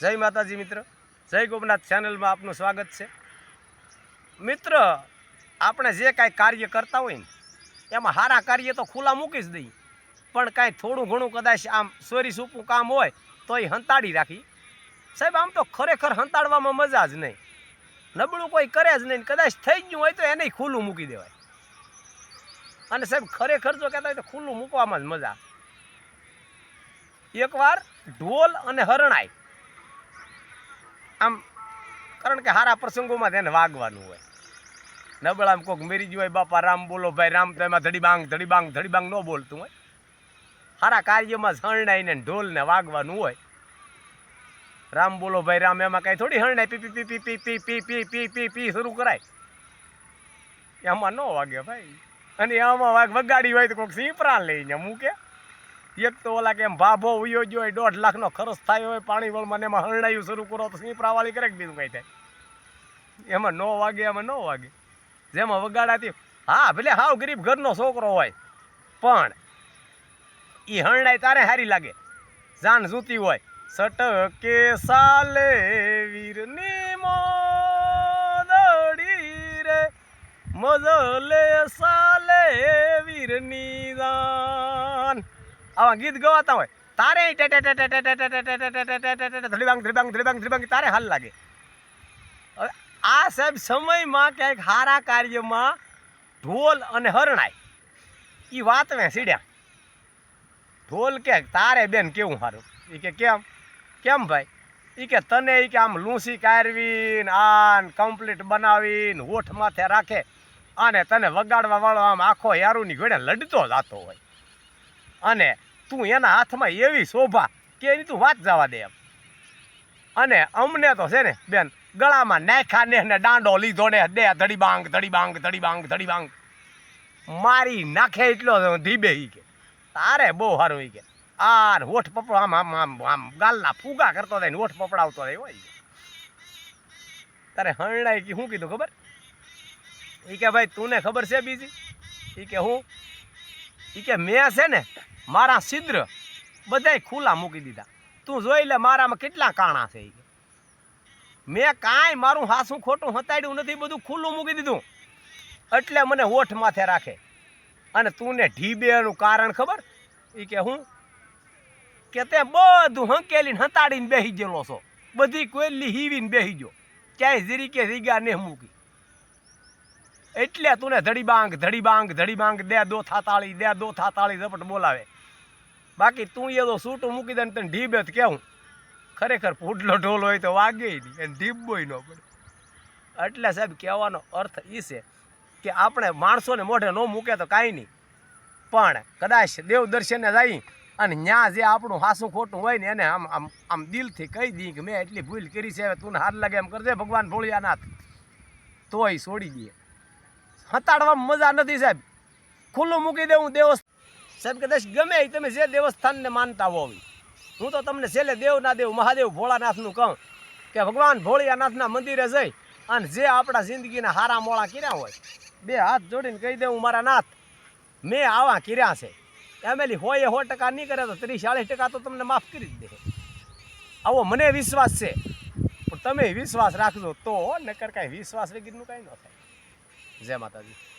જય માતાજી મિત્ર. જય ગોપનાથ ચેનલમાં આપનું સ્વાગત છે. મિત્ર, આપણે જે કાંઈ કાર્ય કરતા હોય ને, એમાં સારા કાર્ય તો ખુલ્લા મૂકી જ દઈએ. પણ કાંઈ થોડું ઘણું કદાચ આમ સોરી સૂપું કામ હોય તો એ હંતાડી રાખી. સાહેબ, આમ તો ખરેખર હંતાડવામાં મજા જ નહીં. નબળું કોઈ કરે જ નહીં કદાચ થઈ ગયું હોય તો એને ખુલ્લું મૂકી દેવાય. અને સાહેબ, ખરેખર જો કહેતા હોય તો ખુલ્લું મૂકવામાં જ મજા એકવાર ઢોલ અને હરણાઈ આમ, કારણ કે સારા પ્રસંગોમાં તેને વાગવાનું હોય. નબળામ કોઈક મેરી ગયું હોય, બાપા રામ બોલો, ભાઈ રામ તો એમાં ધડીબાંગ ધડીબાંગ ધડીબાંગ ન બોલતું હોય. સારા કાર્યમાં હરણાઈને ઢોલને વાગવાનું હોય. રામ બોલો, ભાઈ રામ, એમાં કાંઈ થોડી હરણાઈ પી પી પી પી પી પી પી પી પી પી શરૂ કરાય. એમાં ન વાગે ભાઈ. અને આમાં વાગ વગાડી હોય તો કોઈક સિંપરા લઈને મૂકે. એક તો ઓલા કેમ ભાભો ઉયો ગયો હોય, દોઢ લાખનો ખર્ચ થાય હોય, પાણી વળ મને એમાં હરણાયું શરૂ કરો, તો સિંપરા વાળી કરે કે બીજું કંઈ થાય? એમાં નો વાગે, એમાં નો વાગે. જેમાં વગાડાતી હા, ભલે હાવ ગરીબ ઘરનો છોકરો હોય, પણ એ હરણાય તારે હારી લાગે. જાન જૂતી હોય, સટકે સાલે વીરની મોદડી રે, મજલે સાલે વીરની જાન. આવા ગીત ગવાતા હોય તારે ધ્રીબાંગ ધ્રીબાંગ ધ્રીબાંગ ધ્રીબાંગ તારે હાલ લાગે હવે આ સાહેબ સમયમાં ક્યાંક હારા કાર્યમાં ઢોલ અને હરણાય એ વાત મેં સીડ્યા ઢોલ કે તારે બેન કેવું સારું એ કે કેમ કેમ ભાઈ એ કે તને એ કે આમ લૂસી કારવી આન કમ્પ્લીટ બનાવીને હોઠ માથે રાખે અને તને વગાડવા વાળો આમ આખો યારુની ઘોડે લડતો જતો હોય અને તું એના હાથમાં એવી શોભા કે એની તું વાત જવા દે એમ. અને અમને તો છે ને, બેન, ગળામાં નાખ્યા ને ને દાંડો લીધો ને દે ધડી બાંગ ધડી બાંગ ધડી બાંગ ધડી બાંગ મારી નાખે એટલો ધીબે ઈ કે. તારે બહુ સારું ઈ કે. આર હોઠ પપડો આમ આમ આમ આમ ગાલના ફૂગા કરતો થાય ને હોઠ પપડાવતો થાય હોય. તારે હરણાઈ કે શું કીધું ખબર? ઈ કે ભાઈ તુંને ખબર છે બીજી? ઈ કે હું? ઈ કે મેં છે ને મારા છિદ્ર બધાય ખુલ્લા મૂકી દીધા. તું જોઈ લે મારામાં કેટલા કાણા છે મેં કાંઈ મારું હાસું ખોટું હતાડ્યું નથી, બધું ખુલ્લું મૂકી દીધું. એટલે મને હોઠ માથે રાખે. અને તું ને ઢીબેનું કારણ ખબર? એ કે હું? કે તે બધું હંકેલીને હતાડીને બેસી ગયેલો છો. બધી કોયલી હીવીને બેસી ગયો. ક્યાંય જીરી કે રીગા ને મૂકી. એટલે તું ને ધડી બાંગ ધડી બાંગ ધડી બાંગ દે દો થાતાળી, દે દો થાતાળી ઝપટ બોલાવે. બાકી તું એ તો સૂટું મૂકી દે ને તને ઢીબે તો કેવું. ખરેખર ફૂટલો ઢોલ હોય તો વાગે નહીં અને ઢીબોય ન પડે. એટલે સાહેબ, કહેવાનો અર્થ એ છે કે આપણે માણસોને મોઢે ન મૂકે તો કાંઈ નહીં. પણ કદાચ દેવ દર્શને જઈ અને ન્યા જે આપણું હાસું ખોટું હોય ને એને આમ આમ આમ દિલથી કહી દઈએ કે મેં એટલી ભૂલ કરી છે, હવે તું હાર લાગે એમ કરજે ભગવાન ભોળિયાનાથ. તોય છોડી દઈએ હતાડવામાં મજા નથી સાહેબ. ખુલ્લું મૂકી દેવું દેવસ્થાન સાહેબ કદાચ ગમે એ તમે જે દેવસ્થાનને માનતા હોવી હું તો તમને છેલ્લે દેવના દેવ મહાદેવ ભોળાનાથનું કહું કે ભગવાન ભોળિયાનાથના મંદિરે જઈ અને જે આપણા જિંદગીના હારા મોળા કર્યા હોય, બે હાથ જોડીને કહી દેવું મારા નાથ. મેં આવા કર્યા છે. એમેલી હોય સો ટકા નહીં કરે તો ત્રીસ ચાળીસ ટકા તો તમને માફ કરી દે. આવો મને વિશ્વાસ છે. પણ તમે વિશ્વાસ રાખજો તો નકર કાંઈ વિશ્વાસ વગરનું કાંઈ ન થાય. જય માતાજી.